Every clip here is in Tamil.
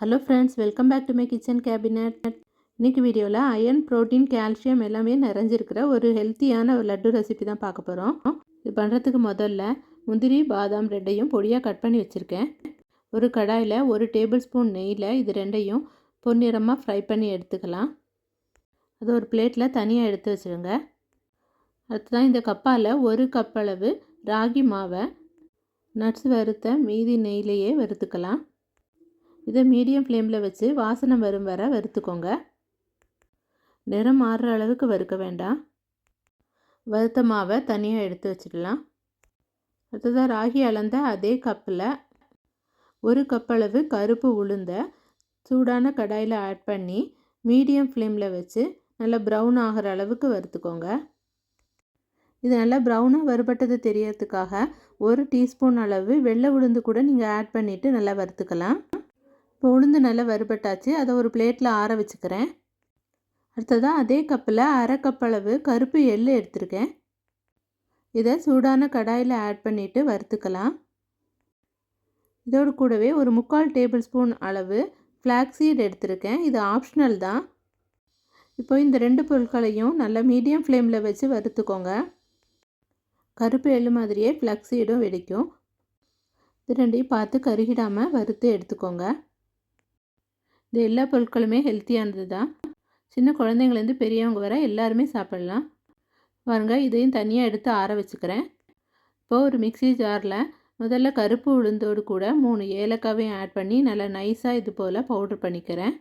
Hello friends welcome back to my kitchen cabinet இன்னைக்கு வீடியோவில் அயன் ப்ரோட்டீன் கால்சியம் எல்லாமே நிறைஞ்சிருக்கிற ஒரு ஹெல்த்தியான ஒரு லட்டு ரெசிபி தான் பார்க்க போகிறோம் இது பண்ணுறதுக்கு முதல்ல முந்திரி பாதாம் ரெண்டையும் பொடியாக கட் பண்ணி வச்சுருக்கேன். ஒரு கடாயில் ஒரு டேபிள் ஸ்பூன் நெய்யில் இது ரெண்டையும் பொன்னிறமாக ஃப்ரை பண்ணி எடுத்துக்கலாம். அது ஒரு பிளேட்டில் தனியாக எடுத்து வச்சுருங்க. அடுத்ததான் இந்த கப்பால் ஒரு கப் அளவு ராகி மாவை நட்ஸ் வறுத்த மீதி நெய்லேயே வறுத்துக்கலாம். இதை மீடியம் ஃப்ளேமில் வச்சு வாசனை வரும் வர வறுத்துக்கோங்க. நிறம் மாறுற அளவுக்கு வறுக்க வேண்டாம். வறுத்த மாவை தனியாக எடுத்து வச்சிடலாம். அடுத்ததாக ராகி அளந்த அதே கப்பில் ஒரு கப் அளவு கருப்பு உளுந்த சூடான கடாயில் ஆட் பண்ணி மீடியம் ஃப்ளேமில் வச்சு நல்லா ப்ரௌன் ஆகிற அளவுக்கு வறுத்துக்கோங்க. இது நல்லா ப்ரௌனாக வறுபட்டது தெரியறதுக்காக ஒரு டீஸ்பூன் அளவு வெள்ளை உளுந்து கூட நீங்கள் ஆட் பண்ணிவிட்டு நல்லா வறுத்துக்கலாம். இப்போ உளுந்து நல்லா வறுபட்டாச்சு. அதை ஒரு பிளேட்டில் ஆற வச்சுக்கிறேன். அடுத்ததாக அதே கப்பில் அரை கப் அளவு கருப்பு எள் எடுத்திருக்கேன். இதை சூடான கடாயில் ஆட் பண்ணிவிட்டு வறுத்துக்கலாம். இதோடு கூடவே ஒரு முக்கால் டேபிள் ஸ்பூன் அளவு ஃப்ளாக்ஸீட் எடுத்திருக்கேன். இது ஆப்ஷனல் தான். இப்போ இந்த ரெண்டு பொருட்களையும் நல்லா மீடியம் ஃப்ளேமில் வச்சு வறுத்துக்கோங்க. கருப்பு எள்ளு மாதிரியே ஃப்ளக்ஸீடும் வெடிக்கும். இது ரெண்டையும் பார்த்து கருகிடாமல் வறுத்து எடுத்துக்கோங்க. இது எல்லா பொருட்களுமே ஹெல்த்தியானது தான். சின்ன குழந்தைங்கலேருந்து பெரியவங்க வர எல்லாருமே சாப்பிட்லாம். பாருங்க இதையும் தனியாக எடுத்து ஆற வச்சுக்கிறேன். இப்போது ஒரு மிக்சி ஜாரில் முதல்ல கருப்பு உளுந்தோடு கூட மூணு ஏலக்காவையும் ஆட் பண்ணி நல்லா நைஸாக இது போல் பவுட்ரு பண்ணிக்கிறேன்.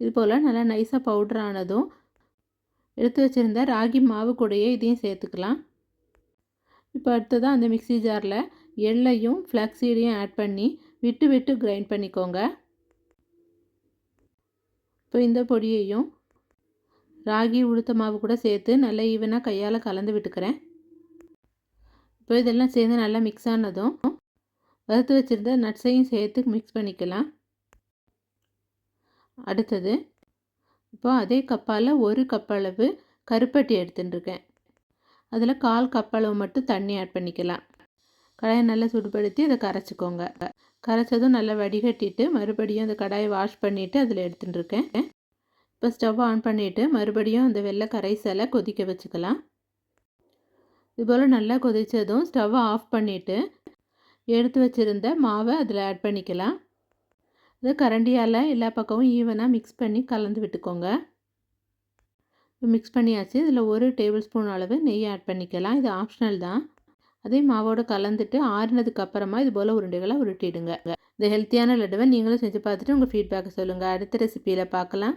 இது போல் நல்லா நைஸாக பவுட்ரு ஆனதும் எடுத்து வச்சுருந்த ராகி மாவு கூடையே இதையும் சேர்த்துக்கலாம். இப்போ அடுத்ததாக அந்த மிக்சி ஜாரில் எள்ளையும் ஃப்ளாக்ஸீடையும் ஆட் பண்ணி விட்டு விட்டு கிரைண்ட் பண்ணிக்கோங்க. இப்போ இந்த பொடியையும் ராகி உளுத்த மாவு கூட சேர்த்து நல்லா ஈவனாக கையால் கலந்து விட்டுக்கிறேன். இப்போ இதெல்லாம் சேர்ந்து நல்லா மிக்ஸ் ஆனதும் வறுத்து வச்சுருந்த நட்ஸையும் சேர்த்து மிக்ஸ் பண்ணிக்கலாம். அடுத்தது இப்போ அதே கப்பால் ஒரு கப் அளவு கருப்பட்டி எடுத்துட்டுருக்கேன். அதில் கால் கப் அளவு மட்டும் தண்ணி ஆட் பண்ணிக்கலாம். கடாயை நல்லா சுடுபடுத்தி அதை கரைச்சிக்கோங்க. கரைச்சதும் நல்லா வடிகட்டிட்டு மறுபடியும் அந்த கடாயை வாஷ் பண்ணிவிட்டு அதில் எடுத்துட்டுருக்கேன். இப்போ ஸ்டவ் ஆன் பண்ணிவிட்டு மறுபடியும் அந்த வெள்ளை கரைசலை கொதிக்க வச்சுக்கலாம். இதுபோல் நல்லா கொதித்ததும் ஸ்டவ்வை ஆஃப் பண்ணிவிட்டு எடுத்து வச்சுருந்த மாவை அதில் ஆட் பண்ணிக்கலாம். இது கரண்டியால் எல்லா பக்கமும் ஈவனாக மிக்ஸ் பண்ணி கலந்து விட்டுக்கோங்க. மிக்ஸ் பண்ணியாச்சு. இதில் ஒரு டேபிள் ஸ்பூன் அளவு நெய் ஆட் பண்ணிக்கலாம். இது ஆப்ஷனல் தான். அதே மாவோடு கலந்துட்டு ஆறினதுக்கு அப்புறமா இது போல் உருண்டைகளை உருட்டிடுங்க. இந்த ஹெல்த்தியான லட்டுவை நீங்களும் செஞ்சு பார்த்துட்டு உங்கள் ஃபீட்பேக்கை சொல்லுங்கள் அடுத்த ரெசிப்பியில் பார்க்கலாம்.